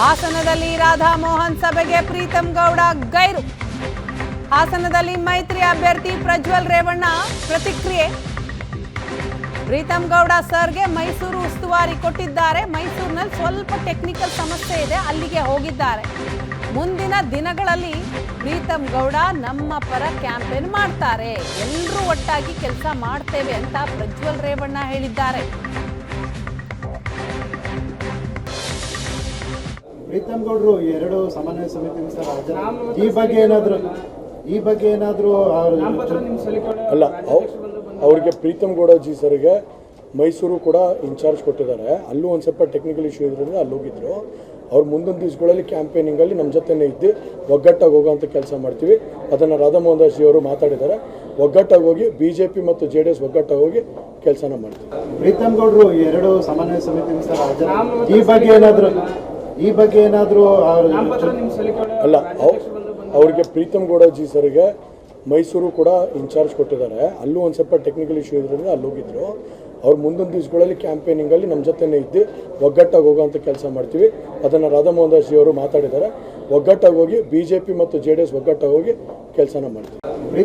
ಹಾಸನದಲ್ಲಿ ರಾಧಾ ಮೋಹನ್ ಸಭೆಗೆ ಪ್ರೀತಂ ಗೌಡ ಗೈರು. ಹಾಸನದಲ್ಲಿ ಮೈತ್ರಿ ಅಭ್ಯರ್ಥಿ ಪ್ರಜ್ವಲ್ ರೇವಣ್ಣ ಪ್ರತಿಕ್ರಿಯೆ. ಪ್ರೀತಂ ಗೌಡ ಸರ್ಗೆ ಮೈಸೂರು ಉಸ್ತುವಾರಿ ಕೊಟ್ಟಿದ್ದಾರೆ. ಮೈಸೂರಿನಲ್ಲಿ ಸ್ವಲ್ಪ ಟೆಕ್ನಿಕಲ್ ಸಮಸ್ಯೆ ಇದೆ, ಅಲ್ಲಿಗೆ ಹೋಗಿದ್ದಾರೆ. ಮುಂದಿನ ದಿನಗಳಲ್ಲಿ ಪ್ರೀತಂ ಗೌಡ ನಮ್ಮ ಪರ ಕ್ಯಾಂಪೇನ್ ಮಾಡ್ತಾರೆ. ಎಲ್ಲರೂ ಒಟ್ಟಾಗಿ ಕೆಲಸ ಮಾಡ್ತೇವೆ ಅಂತ ಪ್ರಜ್ವಲ್ ರೇವಣ್ಣ ಹೇಳಿದ್ದಾರೆ. ಪ್ರೀತಮ್ ಗೌಡ್ರು ಎರಡು ಸಮನ್ವಯ ಸಮಿತಿ ಈ ಬಗ್ಗೆ ಏನಾದರೂ ಈ ಬಗ್ಗೆ ಏನಾದರೂ ಅಲ್ಲ ಅವ್- ಅವ್ರಿಗೆ ಪ್ರೀತಮ್ ಗೌಡ ಜಿ ಸರ್ಗೆ ಮೈಸೂರು ಕೂಡ ಇನ್ಚಾರ್ಜ್ ಕೊಟ್ಟಿದ್ದಾರೆ. ಅಲ್ಲೂ ಒಂದು ಸ್ವಲ್ಪ ಟೆಕ್ನಿಕಲ್ ಇಶ್ಯೂ ಇದ್ರಿಂದ ಅಲ್ಲಿ ಹೋಗಿದ್ರು. ಅವ್ರು ಮುಂದಿನ ದಿವಸಗಳಲ್ಲಿ ಕ್ಯಾಂಪೇನಿಂಗಲ್ಲಿ ನಮ್ಮ ಜೊತೆನೇ ಇದ್ದು ಒಗ್ಗಟ್ಟಾಗಿ ಅಂತ ಕೆಲಸ ಮಾಡ್ತೀವಿ. ಅದನ್ನು ರಾಧಾಮೋಹನ್ ದಾಸ್ ಜಿ ಅವರು ಮಾತಾಡಿದ್ದಾರೆ. ಒಗ್ಗಟ್ಟಾಗಿ ಹೋಗಿ ಬಿ ಜೆ ಪಿ ಮತ್ತು ಜೆ ಡಿ ಎಸ್ ಒಗ್ಗಟ್ಟಾಗಿ ಹೋಗಿ ಕೆಲಸನ ಮಾಡ್ತೀವಿ. ಪ್ರೀತಮ್ ಗೌಡ್ರು ಎರಡು ಸಮನ್ವಯ ಸಮಿತಿ ಈ ಬಗ್ಗೆ ಏನಾದ್ರು ಈ ಬಗ್ಗೆ ಏನಾದರೂ ಅಲ್ಲ ಅವ್- ಅವ್ರಿಗೆ ಪ್ರೀತಮ್ ಗೌಡ ಜಿ ಸರ್ಗೆ ಮೈಸೂರು ಕೂಡ ಇನ್ಚಾರ್ಜ್ ಕೊಟ್ಟಿದ್ದಾರೆ. ಅಲ್ಲೂ ಒಂದು ಸ್ವಲ್ಪ ಟೆಕ್ನಿಕಲ್ ಇಶ್ಯೂ ಇದ್ರಿಂದ ಅಲ್ಲಿ ಹೋಗಿದ್ರು. ಅವ್ರು ಮುಂದಿನ ದಿವಸಗಳಲ್ಲಿ ಕ್ಯಾಂಪೇನಿಂಗಲ್ಲಿ ನಮ್ಮ ಜೊತೆನೇ ಇದ್ದು ಒಗ್ಗಟ್ಟಾಗಿ ಹೋಗೋಂಥ ಕೆಲಸ ಮಾಡ್ತೀವಿ. ಅದನ್ನು ರಾಧಾಮೋಹನ್ ದಾಸ್ ಜಿ ಅವರು ಮಾತಾಡಿದ್ದಾರೆ. ಒಗ್ಗಟ್ಟಾಗಿ ಹೋಗಿ ಬಿ ಜೆ ಪಿ ಮತ್ತು ಜೆ ಡಿ ಎಸ್ ಒಗ್ಗಟ್ಟಾಗಿ ಹೋಗಿ ಕೆಲಸನ ಮಾಡ್ತೀವಿ.